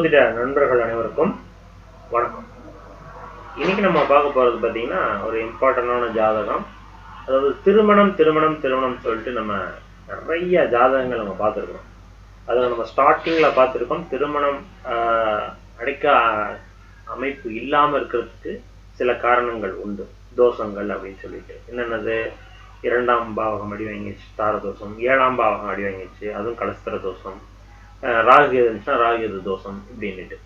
ஜோதிட நண்பர்கள் அனைவருக்கும் வணக்கம். இன்னைக்கு நம்ம பார்க்க போறது பார்த்தீங்கன்னா ஒரு இம்பார்ட்டண்டான ஜாதகம். அதாவது திருமணம் திருமணம் திருமணம் சொல்லிட்டு நம்ம நிறைய ஜாதகங்கள் நம்ம பார்த்துருக்கோம் அதில் நம்ம ஸ்டார்டிங்கில் பார்த்துருக்கோம் திருமணம் ஆஹ், அடைக்க அமைப்பு இல்லாமல் இருக்கிறதுக்கு சில காரணங்கள் உண்டு. தோஷங்கள் அப்படின்னு சொல்லிட்டு. என்னென்னது? இரண்டாம் பாவகம் அடி வாங்கிச்சு தார தோஷம். ஏழாம் பாவகம் அடி வாங்கிச்சு அதுவும் கலஸ்தர தோஷம். ராகு இருந்துச்சுன்னா ராகு எது தோஷம் அப்படின்னுட்டு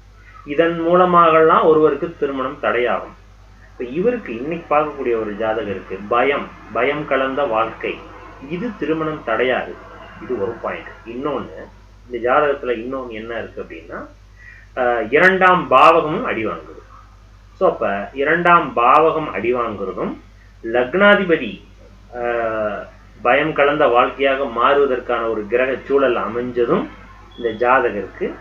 இதன் மூலமாகலாம் ஒருவருக்கு திருமணம் தடையாகும். இப்போ இவருக்கு இன்னைக்கு பார்க்கக்கூடிய ஒரு ஜாதகருக்கு பயம் பயம் கலந்த வாழ்க்கை. இது திருமணம் தடையாது. இது ஒரு பாயிண்ட் இன்னொன்று இந்த ஜாதகத்துல இன்னொன்று என்ன இருக்கு அப்படின்னா இரண்டாம் பாவகமும் அடி வாங்குது. ஸோ அப்ப இரண்டாம் பாவகம் அடி வாங்குறதும் லக்னாதிபதி ஆஹ், பயம் கலந்த வாழ்க்கையாக மாறுவதற்கான ஒரு கிரக சூழல் அமைஞ்சதும் இந்த ஜாதகருக்கு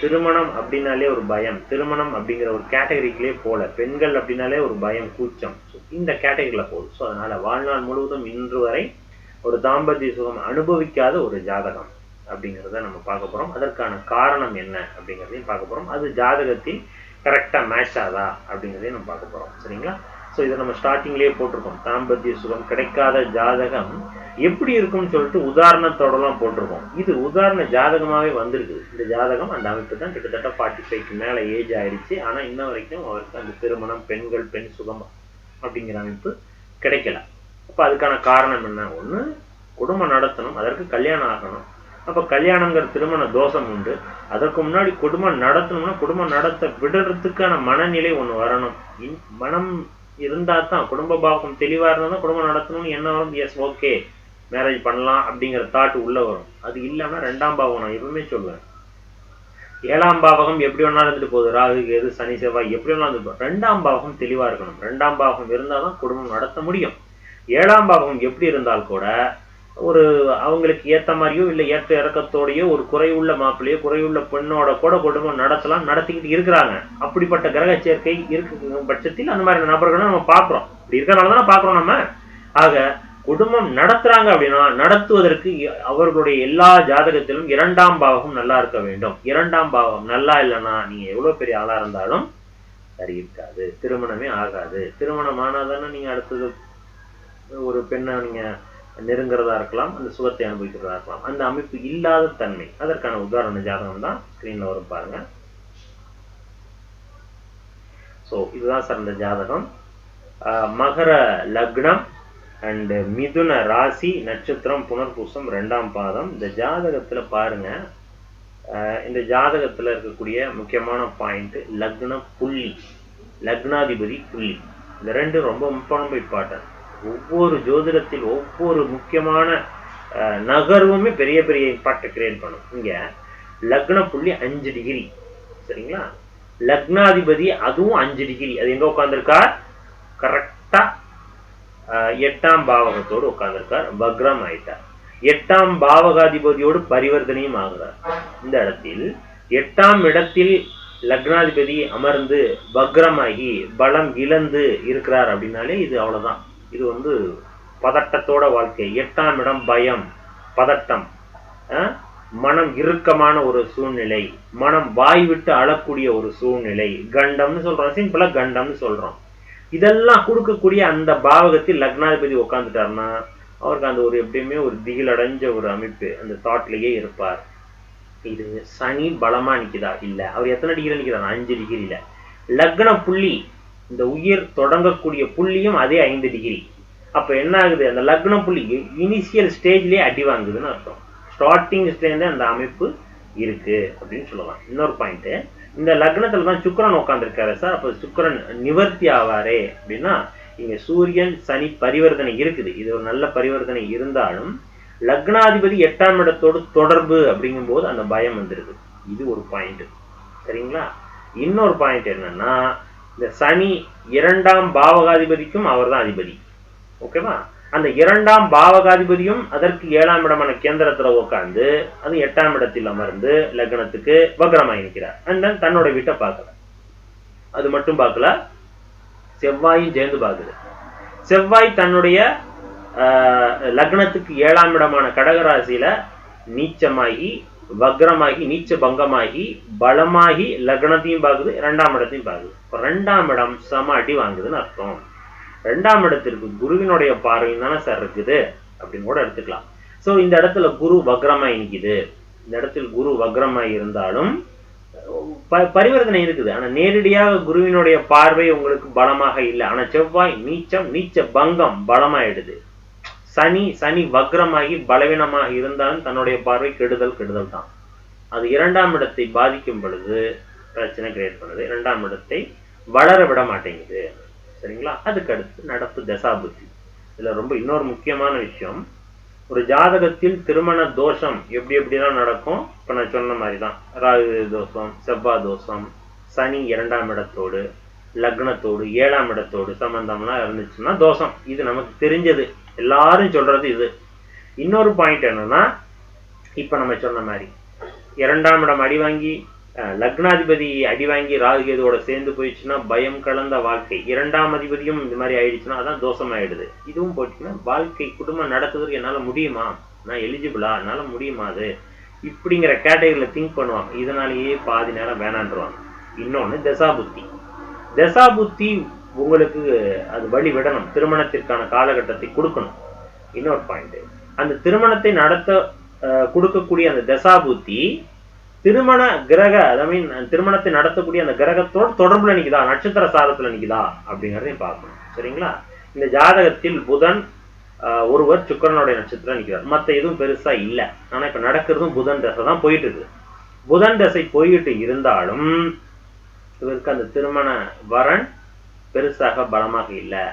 திருமணம் அப்படின்னாலே ஒரு பயம். திருமணம் அப்படிங்கிற ஒரு கேட்டகரிக்குள்ளே போல. பெண்கள் அப்படின்னாலே ஒரு பயம் கூச்சம். So, இந்த கேட்டகரியில் போகுது. ஸோ அதனால வாழ்நாள் முழுவதும் இன்று வரை ஒரு தாம்பத்திய சுகம் அனுபவிக்காத ஒரு ஜாதகம் அப்படிங்கிறத நம்ம பார்க்க போறோம். அதற்கான காரணம் என்ன அப்படிங்கிறதையும் பார்க்க போறோம். அது ஜாதகத்தில் கரெக்டாக மேட்ச் ஆதா அப்படிங்கிறதையும் நம்ம பார்க்க போறோம். சரிங்களா? ஸோ இதை நம்ம ஸ்டார்டிங்லேயே போட்டிருக்கோம். தாம்பத்திய சுகம் கிடைக்காத ஜாதகம் எப்படி இருக்கும்னு சொல்லிட்டு உதாரணத்தோடலாம் போட்டிருக்கோம். இது உதாரண ஜாதகமாகவே வந்திருக்குது. இந்த ஜாதகம் அந்த அமைப்பு தான் கிட்டத்தட்ட ஃபார்ட்டி ஃபைவ்க்கு மேலே ஏஜ் ஆயிடுச்சு. ஆனால் இன்ன வரைக்கும் அவருக்கு அந்த திருமணம் பெண்கள் பெண் சுகம் அப்படிங்கிற அமைப்பு கிடைக்கல. அப்போ அதுக்கான காரணம் என்ன? ஒன்று குடும்பம் நடத்தணும் அதற்கு கல்யாணம் ஆகணும். அப்போ கல்யாணங்கிற திருமண தோஷம் உண்டு. அதற்கு முன்னாடி குடும்பம் நடத்தணும்னா குடும்பம் நடத்த விடுறதுக்கான மனநிலை ஒன்று வரணும். இன்- மனம் இருந்தா தான் குடும்ப பாவகம் தெளிவாக இருந்தால் தான் குடும்பம் நடத்தணும்னு என்ன வரும் எஸ் ஓகே மேரேஜ் பண்ணலாம் அப்படிங்கிற தாட் உள்ள வரும். அது இல்லாமல் ரெண்டாம் பாவகம் நான் எப்பவுமே சொல்லுவேன் ஏழாம் பாவகம் எப்படி வேணாலும் இருந்துட்டு போகுது. ராகு எது சனி செவ்வாய் எப்படி வேணாலும் இருந்துட்டு ரெண்டாம் பாவகம் தெளிவா இருக்கணும். ரெண்டாம் பாவகம் இருந்தால் தான் குடும்பம் நடத்த முடியும். ஏழாம் பாவகம் எப்படி இருந்தால் கூட ஒரு அவங்களுக்கு ஏத்த மாதிரியோ இல்லை ஏற்ற இறக்கத்தோடையோ ஒரு குறையுள்ள மாப்பிள்ளையோ குறையுள்ள பெண்ணோட கூட குடும்பம் நடத்தலாம் நடத்திக்கிட்டு இருக்கிறாங்க. அப்படிப்பட்ட கிரக சேர்க்கை இருக்கு பட்சத்தில் அந்த மாதிரி நபர்களை நம்ம பார்க்குறோம். இப்படி இருக்கிறனால தானே பார்க்குறோம் நம்ம. ஆக குடும்பம் நடத்துறாங்க அப்படின்னா நடத்துவதற்கு அவர்களுடைய எல்லா ஜாதகத்திலும் இரண்டாம் பாவகம் நல்லா இருக்க வேண்டும். இரண்டாம் பாவம் நல்லா இல்லைன்னா நீங்க எவ்வளவு பெரிய ஆளா இருந்தாலும் சரி இருக்காது. திருமணமே ஆகாது. திருமணம் ஆனாதானே நீங்க அடுத்தது ஒரு பெண்ணை நீங்க நெருங்குறதா இருக்கலாம் அந்த சுகத்தை அனுபவிக்கிறதா இருக்கலாம். அந்த அமைப்பு இல்லாத தன்மை. அதற்கான உதாரண ஜாதகம் தான் ஸ்கிரீன்ல வரும் பாருங்க. ஸோ இதுதான் சார் இந்த ஜாதகம். ஆஹ் மகர லக்னம் அண்ட் மிதுன ராசி நட்சத்திரம் புனர்பூசம் ரெண்டாம் பாதம். இந்த ஜாதகத்துல பாருங்க. ஆஹ் இந்த ஜாதகத்துல இருக்கக்கூடிய முக்கியமான பாயிண்ட் லக்ன புள்ளி லக்னாதிபதி புள்ளி. இந்த ரெண்டு ரொம்ப ரொம்ப இம்பார்ட்டன்ட் ஒவ்வொரு ஜோதிடத்தில் ஒவ்வொரு முக்கியமான நகர்வுமே பெரிய பெரிய இம்பாக்டை கிரியேட் பண்ணும். இங்க லக்ன புள்ளி அஞ்சு டிகிரி சரிங்களா? லக்னாதிபதி அதுவும் அஞ்சு டிகிரி அது எங்க உட்காந்துருக்கார் கரெக்டா எட்டாம் பாவகத்தோடு உட்காந்துருக்கார் வக்ரம் ஆயிட்டார். எட்டாம் பாவகாதிபதியோடு பரிவர்த்தனையும் ஆகிறார். இந்த இடத்தில் எட்டாம் இடத்தில் லக்னாதிபதி அமர்ந்து வக்ரமாகி பலம் இழந்து இருக்கிறார் அப்படின்னாலே இது அவ்வளவுதான். இது வந்து பதட்டத்தோட வாழ்க்கை. எட்டாம் இடம் பயம் பதட்டம். மனம் இறுக்கமான ஒரு சூழ்நிலை. மனம் வாய் விட்டு அழக்கூடிய ஒரு சூழ்நிலை. கண்டம்னு சொல்றோம். சிம்பிளா கண்டம்னு சொல்றோம். இதெல்லாம் கொடுக்கக்கூடிய அந்த பாவகத்தில் லக்னாதிபதி உட்காந்துட்டாருன்னா அவருக்கு அந்த ஒரு எப்படியுமே ஒரு திகிலடைஞ்ச ஒரு அமைப்பு அந்த தாட்லயே இருப்பார். இது சனி பலமா நிக்குதா? இல்ல. அவர் எத்தனை டிகிரி நிக்கிறார் அஞ்சு டிகிரியில லக்ன புள்ளி இந்த உயிர் தொடங்கக்கூடிய புள்ளியும் அதே ஐந்து டிகிரி அப்போ என்ன ஆகுது? அந்த லக்ன புள்ளிக்கு இனிஷியல் ஸ்டேஜ்லேயே அடி வாங்குதுன்னு அர்த்தம். ஸ்டார்டிங் ஸ்டேஜ் அந்த அமைப்பு இருக்கு அப்படின்னு சொல்லலாம். இன்னொரு பாயிண்ட் இந்த லக்னத்துல தான் சுக்கரன் உட்காந்துருக்காரு சார். அப்போ சுக்கிரன் நிவர்த்தி ஆவாரே அப்படின்னா இங்க சூரியன் சனி பரிவர்த்தனை இருக்குது. இது ஒரு நல்ல பரிவர்த்தனை இருந்தாலும் லக்னாதிபதி எட்டாம் இடத்தோடு தொடர்பு அப்படிங்கும்போது அந்த பயம் வந்துருது. இது ஒரு பாயிண்ட் சரிங்களா? இன்னொரு பாயிண்ட் என்னன்னா இந்த சனி இரண்டாம் பாவகாதிபதிக்கும் அவர்தான் அதிபதி. ஓகேவா? அந்த இரண்டாம் பாவகாதிபதியும் அதற்கு ஏழாம் இடமான கேந்திரத்துல உட்கார்ந்து அது எட்டாம் இடத்தில் அமர்ந்து லக்னத்துக்கு வக்ரமாக இருக்கிறார் அண்ட் தென் தன்னோட வீட்டை பார்க்கல. அது மட்டும் பார்க்கல. செவ்வாயும் சேர்ந்து பார்க்குது. செவ்வாய் தன்னுடைய ஆஹ், லக்னத்துக்கு ஏழாம் இடமான கடகராசியில நீச்சமாகி வக்ரமாகி நீச்ச பங்கமாகி பலமாகி லக்னத்தையும் பார்க்குது ரெண்டாம் இடத்தையும் பார்க்குது இப்போ ரெண்டாம் இடம் சம அடி வாங்குதுன்னு அர்த்தம். ரெண்டாம் இடத்திற்கு குருவினுடைய பார்வையும் தானே சார் இருக்குது? அப்படின்னு கூட எடுத்துக்கலாம். ஸோ இந்த இடத்துல குரு வக்ரமாய் நிற்குது இந்த இடத்தில் குரு வக்ரமாய் இருந்தாலும் ப பரிவர்த்தனை இருக்குது. ஆனா நேரடியாக குருவினுடைய பார்வை உங்களுக்கு பலமாக இல்லை. ஆனா செவ்வாய் நீச்சம் நீச்ச பங்கம் பலமாயிடுது. சனி சனி வக்ரமாகி பலவீனமாக இருந்தாலும் தன்னுடைய பார்வை கெடுதல் கெடுதல் தான் அது இரண்டாம் இடத்தை பாதிக்கும் பொழுது பிரச்சனை கிரியேட் பண்ணுது. இரண்டாம் இடத்தை வளர விட மாட்டேங்குது. சரிங்களா? அதுக்கு அடுத்து நடப்பு தசாபுத்தி. இதுல ரொம்ப இன்னொரு முக்கியமான விஷயம். ஒரு ஜாதகத்தில் திருமண தோஷம் எப்படி எப்படிலாம் நடக்கும்? இப்போ நான் சொன்ன மாதிரி தான் ராகு தோஷம் செவ்வாய் தோஷம் சனி இரண்டாம் இடத்தோடு லக்னத்தோடு ஏழாம் இடத்தோடு சம்பந்தம்லாம் இருந்துச்சுன்னா தோஷம். இது நமக்கு தெரிஞ்சது. எல்லாரும் சொல்றது இது. இன்னொரு பாயிண்ட் என்னன்னா இப்ப நம்ம சொன்ன மாதிரி இரண்டாம் இடம் அடி வாங்கி அஹ், லக்னாதிபதி அடி வாங்கி ராகுகேதுவோட சேர்ந்து போயிடுச்சுன்னா பயம் கலந்த வாழ்க்கை. இரண்டாம் அதிபதியும் இந்த மாதிரி ஆயிடுச்சுன்னா அதான் தோஷம் ஆயிடுது இதுவும் போச்சுன்னா வாழ்க்கை குடும்பம் நடத்துவதற்கு என்னால முடியுமா? நான் எலிஜிபிளா என்னால முடியுமா அது? இப்படிங்கிற கேட்டகரியில திங்க் பண்ணுவாங்க. இதனாலேயே பாதி நேரம் வேணான்றுவாங்க. இன்னொன்னு தசாபுத்தி தசாபுத்தி உங்களுக்கு அது வழி விடணும். திருமணத்திற்கான காலகட்டத்தை கொடுக்கணும். இன்னொரு பாயிண்ட் அந்த திருமணத்தை நடத்த அஹ், கொடுக்கக்கூடிய அந்த தசாபூத்தி திருமண கிரக ஐ மீன் திருமணத்தை நடத்தக்கூடிய அந்த கிரகத்தோட தொடர்புல நிக்குதா? நட்சத்திர சாதத்துல நிக்குதா? அப்படிங்கறதையும் பார்க்கணும். சரிங்களா? இந்த ஜாதகத்தில் புதன் ஆஹ், ஒருவர் சுக்கிரனுடைய நட்சத்திரம் நிக்கிறார். மத்த எதுவும் பெருசா இல்ல. ஆனா இப்ப நடக்கிறதும் புதன் தசை தான் போயிட்டு இருக்கு புதன் தசை போயிட்டு இருந்தாலும் இவருக்கு அந்த திருமண வரன் பெருசாக பலமாக இல்லை.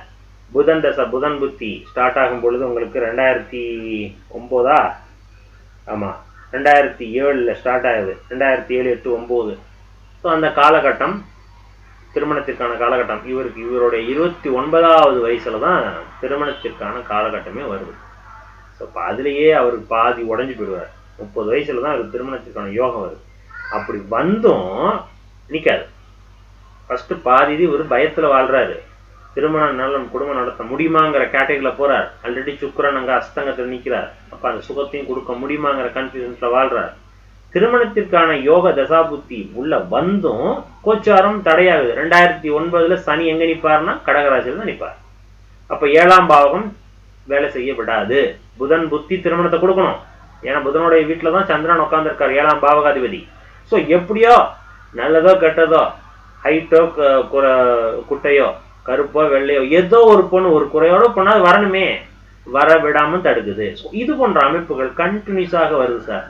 புதன் தசை புதன் புத்தி ஸ்டார்ட் ஆகும் பொழுது உங்களுக்கு ரெண்டாயிரத்தி ஒன்பதா ஆமா ரெண்டாயிரத்தி ஏழுல ஸ்டார்ட் ஆகுது. ரெண்டாயிரத்தி ஏழு எட்டு ஒம்பது. ஸோ அந்த காலகட்டம் திருமணத்திற்கான காலகட்டம் இவருக்கு இவருடைய இருபத்தி ஒன்பதாவது வயசில் தான் திருமணத்திற்கான காலகட்டமே வருது. ஸோ இப்போ அதுலேயே அவர் பாதி உடஞ்சி போயிடுவார். முப்பது வயசில் தான் அவருக்கு திருமணத்திற்கான யோகம் வருது. அப்படி வந்தும் நிற்காது ஃபர்ஸ்ட் பாதி இது பயத்துல வாழ்றாரு. திருமணம் நலம் குடும்பம் நடத்த முடியுமாங்கிற கேட்டகரியில போறார். ஆல்ரெடி சுக்கரன் அங்க அஸ்தங்கத்தில் நிற்கிறார் அப்ப அந்த சுகத்தையும் கொடுக்க முடியுமாங்கிற கன்ஃபியூஷன்ஸ்ல வாழ்றார். திருமணத்திற்கான யோக தசாபுத்தி உள்ள வந்தும் கோச்சாரம் தடையாகுது. ரெண்டாயிரத்தி ஒன்பதுல சனி எங்க நிப்பார்னா கடகராசியில தான் நிற்பார் அப்ப ஏழாம் பாவகம் வேலை செய்யப்படாது. புதன் புத்தி திருமணத்தை கொடுக்கணும். ஏன்னா புதனுடைய வீட்டுல தான் சந்திரன் உட்கார்ந்திருக்கார் ஏழாம் பாவகாதிபதி. சோ எப்படியோ நல்லதோ கெட்டதோ ஹைட்டோ குட்டையோ கருப்போ வெள்ளையோ ஏதோ ஒரு பொண்ணு ஒரு குறையோட பொண்ணா வரணுமே. வர விடாம தடுக்குது. இது போன்ற அமைப்புகள் கண்டினியூஸாக வருது சார்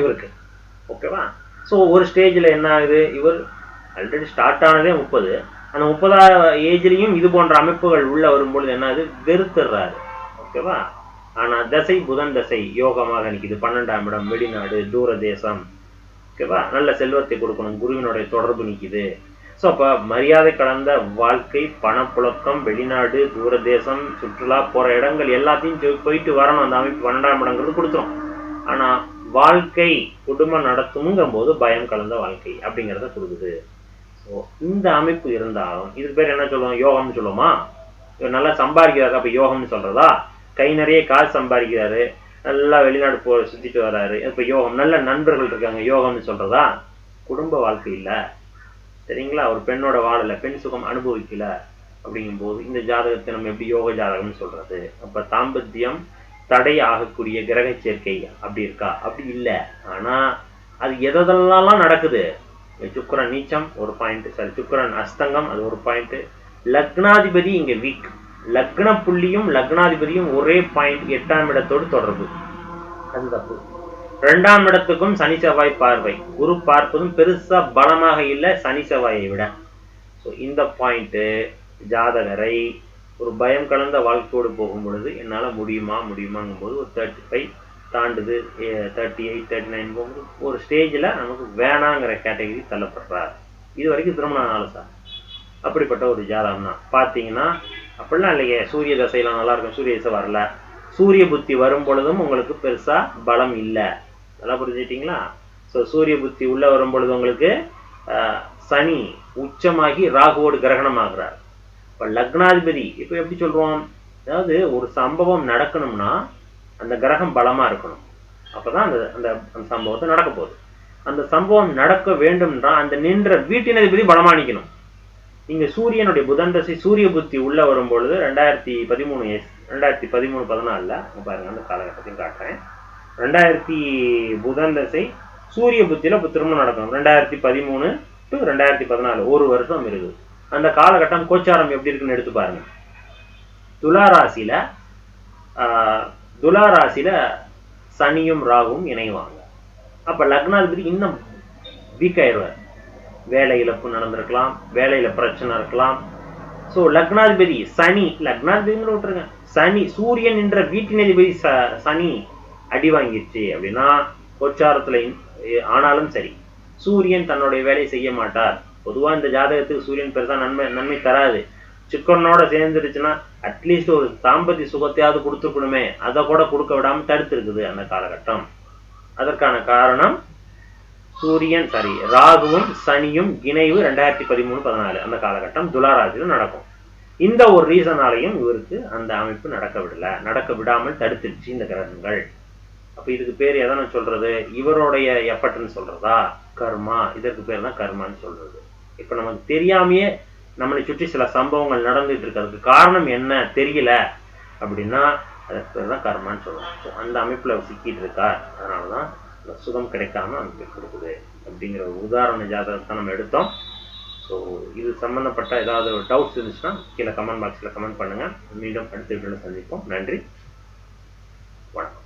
இவருக்கு. ஓகேவா ஸோ ஒரு ஸ்டேஜில் என்ன ஆகுது? இவர் ஆல்ரெடி ஸ்டார்ட் ஆனதே முப்பது. அந்த முப்பதா ஏஜ்லேயும் இது போன்ற அமைப்புகள் உள்ள வரும்பொழுது என்ன ஆகுது? வெறுத்துடுறாரு. ஓகேவா ஆனால் தசை புதன் தசை யோகமாக நிற்கிது பன்னெண்டாம் இடம் வெளிநாடு தூர தேசம் ஓகேவா நல்ல செல்வத்தை கொடுக்கணும். குருவினுடைய தொடர்பு நிற்கிது ஸோ அப்போ மரியாதை கலந்த வாழ்க்கை பணப்புழக்கம் வெளிநாடு தூரதேசம் சுற்றுலா போகிற இடங்கள் எல்லாத்தையும் போயிட்டு வரணும். அந்த அமைப்பு பன்னெண்டாம் இடங்கிறது கொடுத்துரும். ஆனால் வாழ்க்கை குடும்பம் நடத்துமுங்கிற போது பயம் கலந்த வாழ்க்கை அப்படிங்கிறத கொடுக்குது ஸோ இந்த அமைப்பு இருந்தாலும் இது பேர் என்ன சொல்லுவோம்? யோகம்னு சொல்லுவோமா? நல்லா சம்பாதிக்கிறாரு. அப்போ யோகம்னு சொல்றதா? கை நிறைய காசு சம்பாதிக்கிறாரு. நல்லா வெளிநாடு போ சுத்திட்டு வராரு. இப்ப யோகம் நல்ல நண்பர்கள் இருக்காங்க யோகம்னு சொல்றதா? குடும்ப வாழ்க்கை இல்ல. சரிங்களா? ஒரு பெண்ணோட வாழலை பெண் சுகம் அனுபவிக்கல அப்படிங்கும்போது இந்த ஜாதகத்தை நம்ம எப்படி யோக ஜாதகம்னு சொல்றது? அப்ப தாம்பத்தியம் தடை ஆகக்கூடிய கிரக சேர்க்கை அப்படி இருக்கா? அப்படி இல்லை. ஆனா அது எதெல்லாம் நடக்குது? சுக்கரன் நீச்சம் ஒரு பாயிண்ட் சாரி சுக்கரன் அஸ்தங்கம் அது ஒரு பாயிண்ட் லக்னாதிபதி இங்க வீக். லக்ன புள்ளியும் லக்னாதிபதியும் ஒரே பாயிண்ட் எட்டாம் இடத்தோடு தொடர்பு. அது தப்பு. ரெண்டாம் இடத்துக்கும் சனி செவ்வாய் பார்வை. குரு பார்ப்பதும் பெருசா பலமாக இல்லை சனி செவ்வாயை விட. ஸோ இந்த பாயிண்ட் ஜாதகரை ஒரு பயம் கலந்த வாழ்க்கையோடு போகும் பொழுது என்னால் முடியுமா முடியுமாங்கும் போது ஒரு தேர்ட்டி ஃபைவ் தாண்டுது. தேர்ட்டி எயிட் தேர்ட்டி நைன் போகும்போது ஒரு ஸ்டேஜில் நமக்கு வேணாங்கிற கேட்டகரி தள்ளப்படுறார். இது வரைக்கும் திருமணம் ஆனாலும் சார். அப்படிப்பட்ட ஒரு ஜாதகம் தான் பார்த்தீங்கன்னா அப்படிலாம் இல்லையே. சூரிய தசையெல்லாம் நல்லா இருக்கும். சூரிய தசை வரல. சூரிய புத்தி வரும் பொழுதும் உங்களுக்கு பெருசா பலம் இல்லை. நல்லா புரிஞ்சுக்கிட்டீங்களா? ஸோ சூரிய புத்தி உள்ள வரும் பொழுது உங்களுக்கு சனி உச்சமாகி ராகுவோடு கிரகணம் ஆகிறார். இப்போ லக்னாதிபதி இப்போ எப்படி சொல்றோம்? அதாவது ஒரு சம்பவம் நடக்கணும்னா அந்த கிரகம் பலமா இருக்கணும். அப்பதான் அந்த அந்த அந்த சம்பவத்தை நடக்க போகுது. அந்த சம்பவம் நடக்க வேண்டும்னா அந்த நின்ற வீட்டினதிபதி பலமானிக்கணும் நீங்க சூரியனுடைய புதன் தசை சூரிய புத்தி உள்ள வரும் பொழுது ரெண்டாயிரத்தி பதிமூணு எஸ் ரெண்டாயிரத்தி பதிமூணு பதினாலுல இங்க பாருங்க அந்த காலகட்டத்தையும் காட்டுறேன். ரெண்டாயிரத்தி புதன் தசை சூரிய புத்தியில இப்போ திரும்ப நடக்கும் ரெண்டாயிரத்தி பதிமூணு டு ரெண்டாயிரத்தி பதினாலு ஒரு வருஷம் இருக்குது. அந்த காலகட்டம் கோச்சாரம் எப்படி இருக்குன்னு எடுத்து பாருங்க. துலா ராசியில ஆஹ், துலா ராசியில சனியும் ராகுவும் இணைவாங்க. அப்ப லக்னாதிபதி இன்னும் வீக் ஆயிடுவார். வேலை இழப்பு நடந்திருக்கலாம் வேலையில பிரச்சனை இருக்கலாம். ஸோ லக்னாதிபதி சனி லக்னாதிபதினு விட்டுருங்க. சனி சூரியன் என்ற வீட்டினதிபதி ச சனி அடி வாங்கிருச்சு அப்படின்னா கோச்சாரத்துல ஆனாலும் சரி சூரியன் தன்னுடைய வேலையை செய்ய மாட்டார். பொதுவா இந்த ஜாதகத்துக்கு சூரியன் பெருசா நன்மை நன்மை தராது. சிக்கனோட சேர்ந்துருச்சுன்னா அட்லீஸ்ட் ஒரு தாம்பத்திய சுகத்தையாவது கொடுத்துருக்கணுமே. அதை கூட கொடுக்க விடாம தடுத்திருக்குது அந்த காலகட்டம். அதற்கான காரணம் சூரியன் சாரி ராகுவும் சனியும் இணைவு ரெண்டாயிரத்தி பதிமூணு பதினாலு அந்த காலகட்டம் துலாராசியில் நடக்கும். இந்த ஒரு ரீசனாலையும் இவருக்கு அந்த அமைப்பு நடக்க விடல. நடக்க விடாமல் தடுத்துருச்சு இந்த கிரகங்கள். அப்ப இதுக்கு பேர் எதனா சொல்றது? இவருடைய எஃபர்ட்னு சொல்றதா? கர்மா. இதற்கு பேர் தான் கர்மான்னு சொல்றது. இப்ப நமக்கு தெரியாமையே நம்மளை சுற்றி சில சம்பவங்கள் நடந்துட்டு இருக்கிறதுக்கு காரணம் என்ன? தெரியல. அப்படின்னா அதற்கு பேர் தான் கர்மான்னு சொல்றோம் அந்த அமைப்புல சிக்கிட்டு இருக்கார். அதனாலதான் சுகம் கிடைக்காம நமக்கு கொடுக்குது. அப்படிங்கிற ஒரு உதாரண ஜாதகத்தை நம்ம எடுத்தோம். ஸோ இது சம்பந்தப்பட்ட ஏதாவது ஒரு டவுட்ஸ் இருந்துச்சுன்னா கீழே கமெண்ட் பாக்ஸில் கமெண்ட் பண்ணுங்க. மீண்டும் அடுத்த வீடியோவில் சந்திப்போம். நன்றி. வணக்கம்.